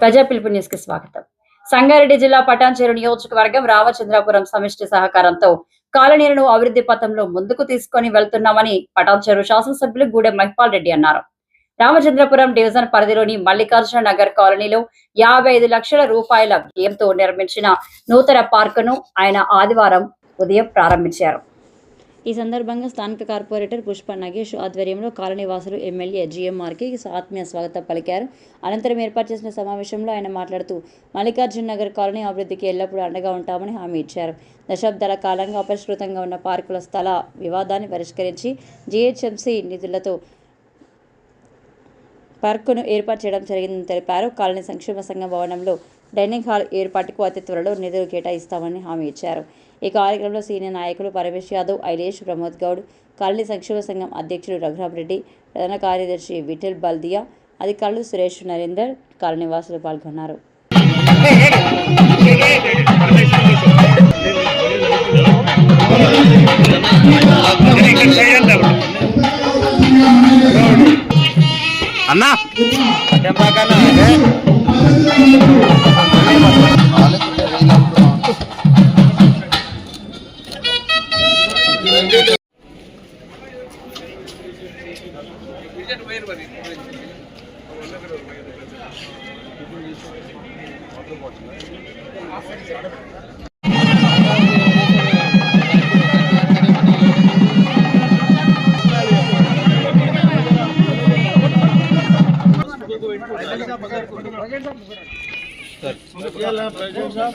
ప్రజా పిలుపు న్యూస్కి స్వాగతం. సంగారెడ్డి జిల్లా పటాన్చేరు నియోజకవర్గం రామచంద్రాపురం సమిష్టి సహకారంతో కాలనీలను అభివృద్ధి పథంలో ముందుకు తీసుకొని వెళ్తున్నామని పటాన్చేరు శాసనసభ్యులు గూడెం మహిపాల్ రెడ్డి అన్నారు. రామచంద్రపురం డివిజన్ పరిధిలోని మల్లికార్జున నగర్ కాలనీలో యాభై ఐదు లక్షల రూపాయల వ్యయంతో నిర్మించిన నూతన పార్కును ఆయన ఆదివారం ఉదయం ప్రారంభించారు. ఈ సందర్భంగా స్థానిక కార్పొరేటర్ పుష్ప నగేష్ ఆధ్వర్యంలో కాలనీ వాసులు ఎమ్మెల్యే జిఎంఆర్కి ఆత్మీయ స్వాగతం పలికారు. అనంతరం ఏర్పాటు చేసిన సమావేశంలో ఆయన మాట్లాడుతూ మల్లికార్జున నగర్ కాలనీ అభివృద్ధికి ఎల్లప్పుడూ అండగా ఉంటామని హామీ ఇచ్చారు. దశాబ్దాల కాలంగా అపరిష్కృతంగా ఉన్న పార్కుల స్థల వివాదాన్ని పరిష్కరించి జీహెచ్ఎంసీ నిధులతో పార్కును ఏర్పాటు చేయడం జరిగిందని తెలిపారు. కాలనీ సంక్షేమ సంఘం భవనంలో డైనింగ్ హాల్ ఏర్పాటుకు అతి త్వరలో నిధులు కేటాయిస్తామని హామీ ఇచ్చారు. ఈ కార్యక్రమంలో సీనియర్ నాయకులు పరమేశ్ యాదవ్ ఐలేష్ ప్రమోద్ గౌడ్ కాలనీ సంక్షేమ సంఘం అధ్యక్షుడు రఘురామ్ రెడ్డి ప్రధాన కార్యదర్శి విఠల్ బల్దియా అధికారులు సురేష్ నరేందర్ కాలనీ వాసులు పాల్గొన్నారు. అన్నా. ఇవాళ president sir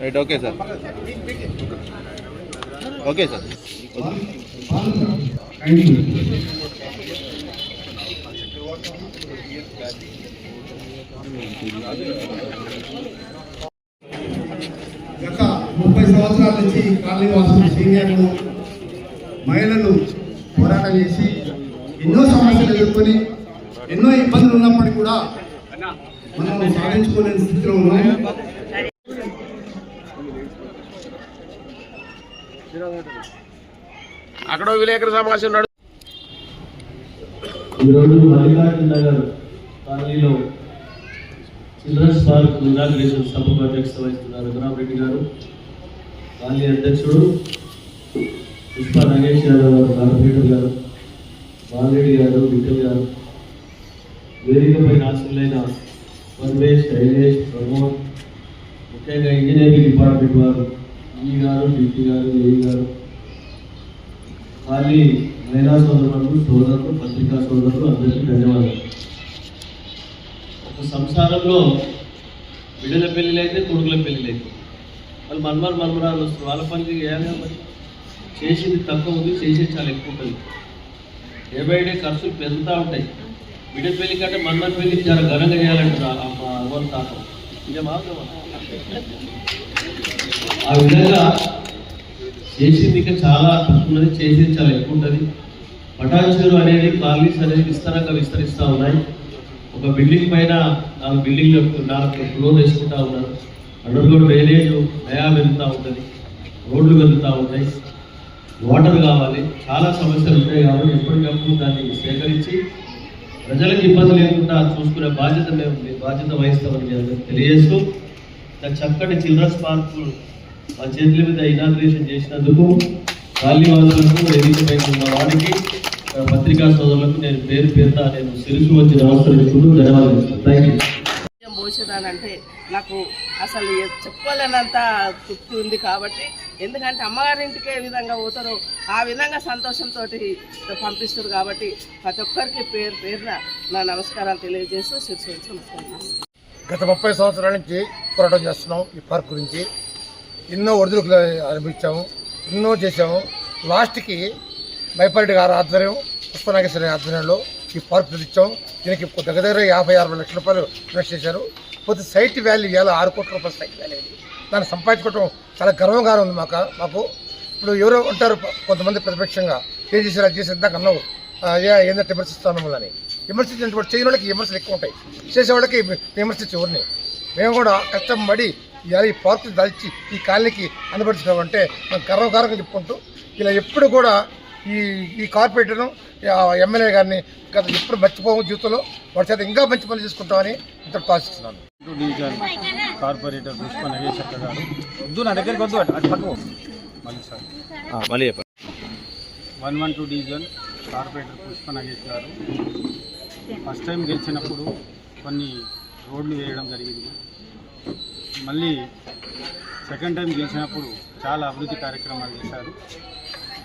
right okay sir okay sir గత ముప్పై సంవత్సరాల నుంచి కాలనీ వాసులు సీనియర్లు మహిళలు పోరాటం చేసి ఎన్నో సమస్యలు ఎదుర్కొని ఎన్నో ఇబ్బందులు ఉన్నప్పటికీ కూడా మనం సాధించుకోలేని స్థితిలో ఉన్నాం. అక్కడ విలేకరు సమావేశం ఉన్నాడు ఈరోజు మల్లికార్జున నగర్ కాలనీలో చిల్డ్రన్స్ పార్క్ ఇనాగ్రేషన్ సభకు అధ్యక్షత వహిస్తున్నారు రఘురామ్ రెడ్డి గారు. కాలనీ అధ్యక్షుడు పుష్ప నాగేష్ యాదవ్ గారు కార్పొరేటర్ గారు బాలరెడ్డి గారు విఠల్ గారు. వేదికపై ఆశలైన పరమేష్ శైలేష్ ప్రమోద్. ముఖ్యంగా ఇంజనీరింగ్ డిపార్ట్మెంట్ వారు ఈ గారు డిపి గారు ఏ గారు. ఖాళీ మహిళా సోదరులకు సోదరులు పత్రికా సోదరులు అందరికీ ధన్యవాదాలు. ఒక సంసారంలో బిడ్డల పెళ్ళిళ్ళు అయితే కొడుకుల పెళ్ళిళ్ళు అయితే వాళ్ళు మన్మర్ మన్మరాలు వస్తారు. వాళ్ళ పని చేయాలి మరి చేసింది తక్కువ ఉంది చేసేది చాలా ఎక్కువ ఉంటుంది డే బై డే ఖర్చులు పెరుగుతూ ఉంటాయి. బిడ్డ పెళ్ళి కంటే మన్మర్ పెళ్ళి చాలా ఘనంగా చేయాలంటారు ఆ- మా అవ్వల తాతం. నిజమా కాదా? ఆ విధంగా చేసింది ఇంకా చాలా ఉన్నది చేసేది చాలా ఎక్కువ ఉంటుంది. పటాన్చెరు అనేది కాలనీస్ అనేది విస్తారంగా విస్తరిస్తూ ఉన్నాయి. ఒక బిల్డింగ్ పైన నాలుగు బిల్డింగ్ నాలుగు ఫ్లోర్ వేసుకుంటా ఉన్నారు. అండర్ గ్రౌండ్ డ్రైనేజ్ నయా పెరుగుతూ ఉంటుంది. రోడ్లు పెరుగుతూ ఉంటాయి. వాటర్ కావాలి. చాలా సమస్యలు ఉంటాయి కాబట్టి ఎప్పటికప్పుడు దాన్ని సేకరించి ప్రజలకు ఇబ్బంది లేకుండా చూసుకునే బాధ్యత మేము బాధ్యత వహిస్తామని మీ అందరికీ తెలియజేస్తూ చక్కటి చిల్డ్రన్స్ పార్క్ మా చేతుల మీద ఇనాగ్రేషన్ చేసినందుకు కాళీవాదులకు వేదికపై ఉన్న వారికి పత్రికా సోదరులకు నేను పేరు పేరున నేను సిరుసు వచ్చి నమస్కరించుకుంటూ ధన్యవాదాలు. థ్యాంక్ యూ బియ్యం నాకు అసలు చెప్పలేనంత తృప్తి ఉంది కాబట్టి ఎందుకంటే అమ్మగారింటికి ఏ విధంగా పోతారో ఆ విధంగా సంతోషంతో పంపిస్తారు కాబట్టి ప్రతి ఒక్కరికి పేరు పేరున నా నమస్కారాలు తెలియజేస్తూ శిర్సు నమస్కారం గత ముప్పై సంవత్సరాల నుంచి పోరాటం చేస్తున్నాం ఈ పార్క్ గురించి. ఎన్నో ఒడిదుడుకులు అనిపించాము ఎన్నో చేసాము లాస్ట్కి మైపారెడ్డి గారి ఆధ్వర్యం పుష్పనాగేశ్వరి ఆధ్వర్యంలో ఈ పార్క్ తెచ్చాం దీనికి దగ్గర దగ్గర యాభై అరవై లక్షల రూపాయలు ఇన్వెస్ట్ చేశారు. పోతే సైట్ వాల్యూ ఇవాళ ఆరు కోట్ల రూపాయలు సైట్ వాల్యూ దాన్ని సంపాదించుకోవడం చాలా గర్వంగా ఉంది మాకు మాకు. ఇప్పుడు ఎవరో ఉంటారు కొంతమంది ప్రతిపక్షంగా. ఏం చేశారు అది చేసి ఇందాక అన్నావు ఏంటంటే విమర్శిస్తాను అని విమర్శించినటువంటి చేయని వాళ్ళకి విమర్శలు ఎక్కువ ఉంటాయి. చేసేవాళ్ళకి విమర్శించే ఎవరిని? మేము కూడా కష్టపడి ఇలా ఈ పార్కులు దాల్చి ఈ కాలనీకి అందుబడుచుకోవాలంటే మనం గర్వకారంగా చెప్పుకుంటూ ఇలా ఎప్పుడు కూడా ఈ ఈ కార్పొరేటర్ను ఎమ్మెల్యే గారిని గత ఎప్పుడు మర్చిపోము జీవితంలో వాడి చేత ఇంకా మంచి పనులు చేసుకుంటామని ఇంతటితో ఆశిస్తున్నాను డివిజన్ కార్పొరేటర్ పుష్ప నగేశ్వర గారు. వద్దు నా దగ్గరికి వద్దు అటు అటు పక్కకు మళ్ళీ సార్. మళ్ళీ చెప్పండి. One one two division corporator Pushpa Nagesh garu. First time గెలిచినప్పుడు కొన్ని రోడ్లు వేయడం జరిగింది. మళ్ళీ సెకండ్ టైం గెలిచినప్పుడు చాలా అభివృద్ధి కార్యక్రమాలు చేశారు.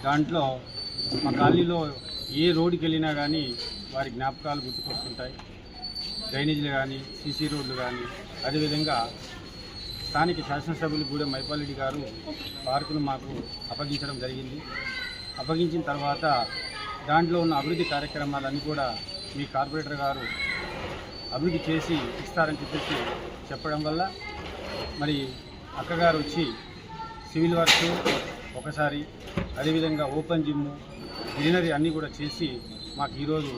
దాంట్లో మా కాలనీలో ఏ రోడ్డుకి వెళ్ళినా కానీ వారి జ్ఞాపకాలు గుర్తుకొస్తుంటాయి. డ్రైనేజీలు కానీ సీసీ రోడ్లు కానీ అదేవిధంగా స్థానిక శాసనసభ్యులు కూడా మైపాలరెడ్డి గారు పార్కును మాకు అప్పగించడం జరిగింది. అప్పగించిన తర్వాత దాంట్లో ఉన్న అభివృద్ధి కార్యక్రమాలన్నీ కూడా మీ కార్పొరేటర్ గారు అభివృద్ధి చేసి ఇస్తారని చెప్పేసి చెప్పడం వల్ల మరి అక్కగారు వచ్చి సివిల్ వర్క్ ఒకసారి అదేవిధంగా ఓపెన్ జిమ్ గ్రీనరీ అన్నీ కూడా చేసి మాకు ఈరోజు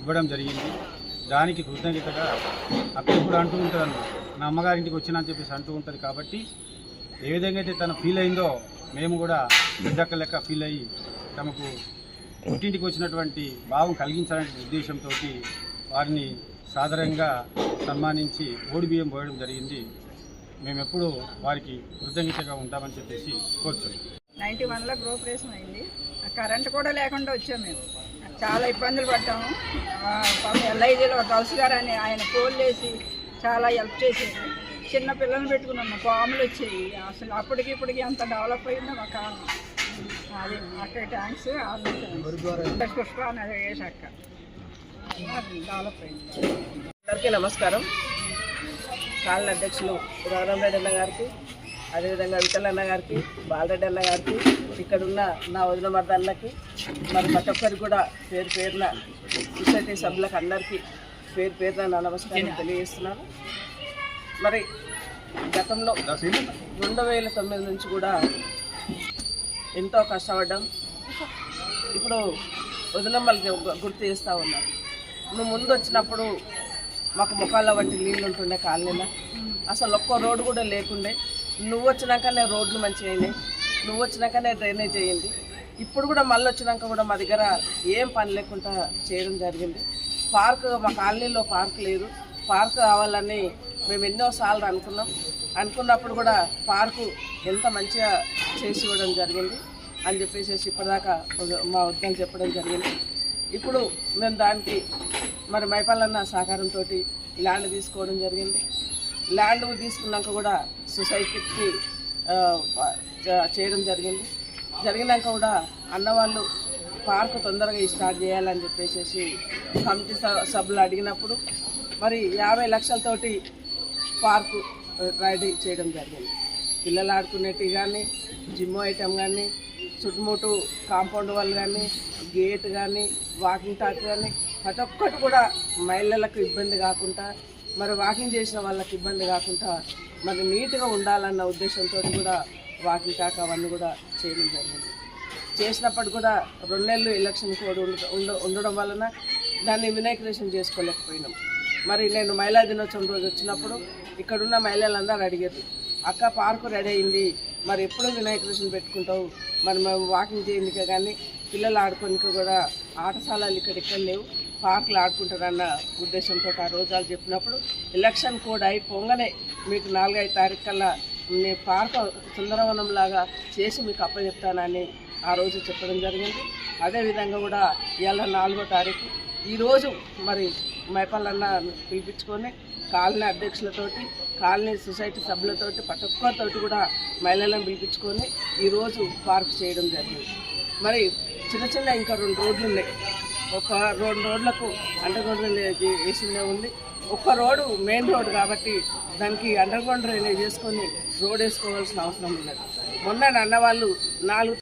ఇవ్వడం జరిగింది. దానికి కృతజ్ఞతగా అక్క ఇప్పుడు అంటూ ఉంటుంది అన్నమాట నా అమ్మగారింటికి వచ్చినా అని చెప్పేసి అంటూ ఉంటుంది కాబట్టి ఏ విధంగా అయితే తను ఫీల్ అయిందో మేము కూడా పెద్దక్క లెక్క ఫీల్ అయ్యి తమకు పుట్టింటికి వచ్చినటువంటి భావం కలిగించాలనే ఉద్దేశంతో వారిని సాధారణంగా సన్మానించి ఓడిబియ్యం పోయడం జరిగింది. మేము ఎప్పుడూ వారికి కృతజ్ఞతగా ఉంటామని చెప్పేసి కోరుతున్నాం నైంటీ వన్లో గృహప్రవేశం అయింది. కరెంట్ కూడా లేకుండా వచ్చాం మేము. చాలా ఇబ్బందులు పడ్డాము. ఎల్ఐజీలో గౌస్ గారు అని ఆయన ఫోన్ వేసి చాలా హెల్ప్ చేసేది చిన్న పిల్లల్ని పెట్టుకున్నాం. పాములు వచ్చేవి అసలు అప్పటికి ఇప్పటికి ఎంత డెవలప్ అయిందో మా కాలం అది అక్కడ ట్యాంక్స్ పుష్ప అనేది వేసాక డెవలప్ అయింది. అందరికీ నమస్కారం. కాలనీ అధ్యక్షులు రఘురామరెడ్డి అన్న గారికి అదేవిధంగా విఠల్ అన్న గారికి బాలరెడ్డి అన్న గారికి ఇక్కడున్న నా వదిన మర్దన్నకి మరి ప్రతి ఒక్కరికి కూడా పేరు పేరున సొసైటీ సభ్యులకు అందరికీ పేరు పేరున నా నమస్కారం తెలియజేస్తున్నాను. మరి గతంలో రెండు వేల తొమ్మిది నుంచి కూడా ఎంతో కష్టపడ్డాం. ఇప్పుడు వదినమ్మలకి గుర్తు చేస్తూ ఉన్నారు నువ్వు ముందు వచ్చినప్పుడు మాకు ముఖాల్లో వంటి నీళ్ళు ఉంటుండే కాలనీలో. అసలు ఒక్క రోడ్డు కూడా లేకుండే. నువ్వు వచ్చినాకనే రోడ్లు మంచిగా అయినాయి. నువ్వు వచ్చినాకనే డ్రైనేజ్ అయ్యింది. ఇప్పుడు కూడా మళ్ళీ వచ్చినాక కూడా మా దగ్గర ఏం పని లేకుండా చేయడం జరిగింది. పార్క్ మా కాలనీలో పార్క్ లేదు. పార్క్ కావాలని మేము ఎన్నోసార్లు అనుకున్నాం. అనుకున్నప్పుడు కూడా పార్కు ఎంత మంచిగా చేసి ఇవ్వడం జరిగింది అని చెప్పేసి ఇప్పటిదాకా మా వద్దని చెప్పడం జరిగింది. ఇప్పుడు మేము దానికి మరి మైపాలన్న సహకారంతో ల్యాండ్ తీసుకోవడం జరిగింది. ల్యాండ్ తీసుకున్నాక కూడా సొసైటీకి చేయడం జరిగింది. జరిగినాక కూడా అన్నవాళ్ళు పార్క్ తొందరగా స్టార్ట్ చేయాలని చెప్పేసి కమిటీ సభ్యులు అడిగినప్పుడు మరి యాభై లక్షలతోటి పార్కు రెడీ చేయడం జరిగింది. పిల్లలు ఆడుకునేటి కానీ జిమ్ ఐటమ్ కానీ చుట్టుముట్టు కాంపౌండ్ వాళ్ళు కానీ గేట్ కానీ వాకింగ్ ట్రాక్ కానీ ప్రతి ఒక్కటి కూడా మహిళలకు ఇబ్బంది కాకుండా మరి వాకింగ్ చేసిన వాళ్ళకి ఇబ్బంది కాకుండా మరి నీట్గా ఉండాలన్న ఉద్దేశంతో కూడా వాకింగ్ ట్రాక్ అవన్నీ కూడా చేయడం జరిగింది. చేసినప్పుడు కూడా రెండు నెలలు ఎలక్షన్ కోడ్ ఉండ- ఉండడం వలన దాన్ని వినాయకరేషన్ చేసుకోలేకపోయినాం. మరి నేను మహిళా దినోత్సవం రోజు వచ్చినప్పుడు ఇక్కడున్న మహిళలందరూ అడిగారు అక్క పార్కు రెడీ అయింది మరి ఎప్పుడు వినాయకరేషన్ పెట్టుకుంటావు? మరి మేము వాకింగ్ చేయడానికి కానీ పిల్లలు ఆడుకోనికి కూడా ఆటశాలలు ఇక్కడ ఇక్కడ లేవు. పార్కులు ఆడుకుంటారన్న ఉద్దేశంతో ఆ రోజాలు చెప్పినప్పుడు ఎలక్షన్ కూడా అయి పొంగనే మీకు నాలుగైదు తారీఖు కల్లా నేను పార్క్ సుందరవనం లాగా చేసి మీకు అప్పచెప్తానని ఆ రోజు చెప్పడం జరిగింది. అదేవిధంగా కూడా ఇవాళ నాలుగో తారీఖు. ఈరోజు మరి మైపల్లన్న పిలిపించుకొని కాలనీ అధ్యక్షులతోటి కాలనీ సొసైటీ సభ్యులతోటి ప్రతి ఒక్కరితోటి కూడా మహిళలను పిలిపించుకొని ఈరోజు పార్క్ చేయడం జరిగింది. మరి చిన్న చిన్న ఇంకా రెండు రోడ్లు ఉన్నాయి. ఒక రెండు రోడ్లకు అండర్ గ్రౌండ్ డ్రైనేజ్ వేసిందే ఉంది. ఒక్క రోడ్డు మెయిన్ రోడ్ కాబట్టి దానికి అండర్ గ్రౌండ్ డ్రైనేజ్ చేసుకొని రోడ్ వేసుకోవాల్సిన అవసరం ఉన్నది. మొన్న అన్న వాళ్ళు నాలుగు